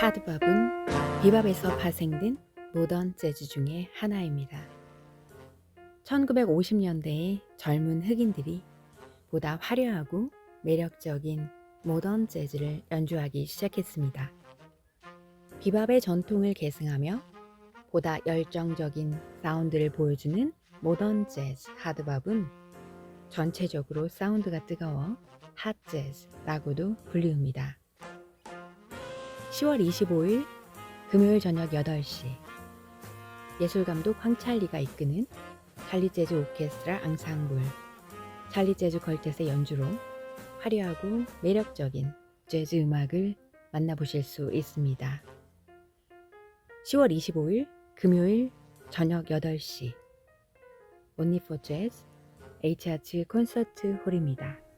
하드밥은 비밥에서 파생된 모던 재즈 중의 하나입니다. 1950년대에 젊은 흑인들이 보다 화려하고 매력적인 모던 재즈를 연주하기 시작했습니다. 비밥의 전통을 계승하며 보다 열정적인 사운드를 보여주는 모던 재즈 하드밥은 전체적으로 사운드가 뜨거워 핫 재즈라고도 불리웁니다. 10월 25일 금요일 저녁 8시 예술감독 황찰리가 이끄는 찰리 재즈 오케스트라 앙상블 찰리 재즈 걸tet의 연주로 화려하고 매력적인 재즈 음악을 만나보실 수 있습니다. 10월 25일 금요일 저녁 8시 온리 포 재즈 H아츠 콘서트 홀입니다.